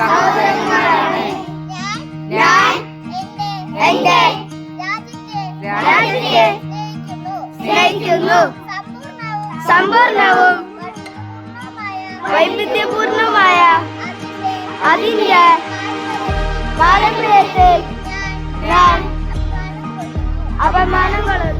സഹോദരന്മാരാണ് ഞാൻ എന്റെ രാജ്യത്തെ സ്നേഹിക്കുന്നു. സമ്പൂർണവും വൈവിധ്യപൂർണമായ അതിന്റെ പാരമ്പര്യത്തെ ഞാൻ അപമാനം കൊള്ളുന്നു.